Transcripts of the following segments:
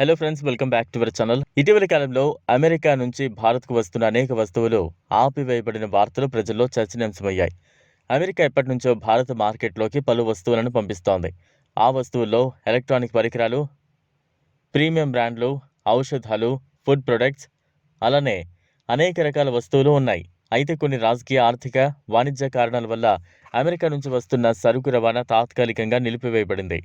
Hello friends welcome back to our channel ఇటీవలి కాలంలో America నుంచి భారత్కు వస్తున్న అనేక వస్తువులు ఆపివేయబడిన వార్తలు ప్రజల్లో చర్చనీయాంశమయ్యాయి. అమెరికా ఎప్పటి నుంచో భారత మార్కెట్లోకి పలు వస్తువులను పంపిస్తోంది. ఆ వస్తువుల్లో ఎలక్ట్రానిక్ పరికరాలు ప్రీమియం బ్రాండ్లు ఔషధాలు ఫుడ్ ప్రొడక్ట్స్ అలానే అనేక రకాల వస్తువులు ఉన్నాయి. అయితే కొన్ని రాజకీయ ఆర్థిక వాణిజ్య కారణాల వల్ల అమెరికా నుంచి వస్తున్న సరుకు రవాణా తాత్కాలికంగా నిలిపివేయబడింది.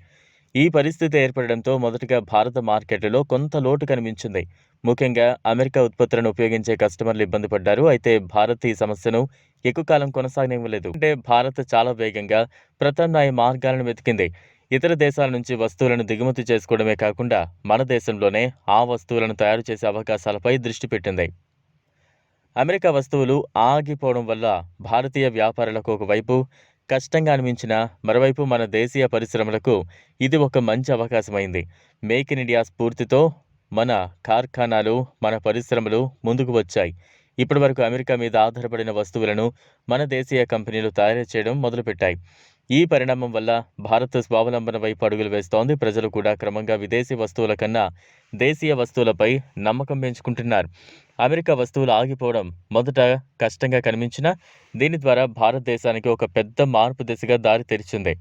ఈ పరిస్థితి ఏర్పడడంతో మొదటగా భారత మార్కెట్లలో కొంత లోటు కనిపించింది. ముఖ్యంగా అమెరికా ఉత్పత్తులను ఉపయోగించే కస్టమర్లు ఇబ్బంది పడ్డారు. అయితే భారత్ ఈ సమస్యను ఎక్కువ కాలం కొనసాగనివ్వలేదు అంటే భారత్ చాలా వేగంగా ప్రత్యామ్నాయ మార్గాలను వెతికింది. ఇతర దేశాల నుంచి వస్తువులను దిగుమతి చేసుకోవడమే కాకుండా మన దేశంలోనే ఆ వస్తువులను తయారు చేసే అవకాశాలపై దృష్టి పెట్టింది. అమెరికా వస్తువులు ఆగిపోవడం వల్ల భారతీయ వ్యాపారులకు ఒకవైపు కష్టంగా అనిపించిన మరోవైపు మన దేశీయ పరిశ్రమలకు ఇది ఒక మంచి అవకాశమైంది. మేక్ ఇన్ ఇండియా స్ఫూర్తితో మన కార్ఖానాలు మన పరిశ్రమలు ముందుకు వచ్చాయి. ఇప్పటి వరకు అమెరికా మీద ఆధారపడిన వస్తువులను మన దేశీయ కంపెనీలు తయారు చేయడం మొదలుపెట్టాయి. ఈ పరిణామం వల్ల భారత్ స్వావలంబన వైపు అడుగులు వేస్తోంది. ప్రజలు కూడా క్రమంగా విదేశీ వస్తువుల కన్నా దేశీయ వస్తువులపై నమ్మకం పెంచుకుంటున్నారు. అమెరికా వస్తువులు ఆగిపోవడం మొదట కష్టంగా కనిపించినా దీని ద్వారా భారతదేశానికి ఒక పెద్ద మార్పు దిశగా దారి తెరిచింది.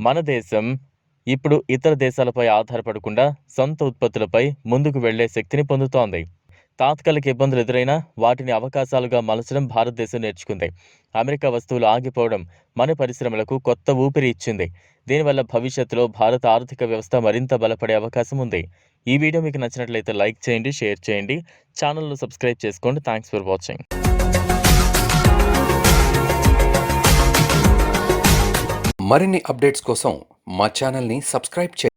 మన దేశం ఇప్పుడు ఇతర దేశాలపై ఆధారపడకుండా సొంత ఉత్పత్తులపై ముందుకు వెళ్ళే శక్తిని పొందుతోంది. తాత్కాలిక ఇబ్బందులు ఎదురైనా వాటిని అవకాశాలుగా మలచడం భారతదేశం నేర్చుకుంది. అమెరికా వస్తువులు ఆగిపోవడం మన పరిశ్రమలకు కొత్త ఊపిరి ఇచ్చింది. దీనివల్ల భవిష్యత్తులో భారత ఆర్థిక వ్యవస్థ మరింత బలపడే అవకాశం ఉంది. ఈ వీడియో మీకు నచ్చినట్లయితే లైక్ చేయండి షేర్ చేయండి. ఛానల్ను సబ్స్క్రైబ్ చేసుకోండి. Thanks for watching. మరిన్ని అప్డేట్స్ కోసం మా ఛానల్ని సబ్స్క్రైబ్ చేయండి.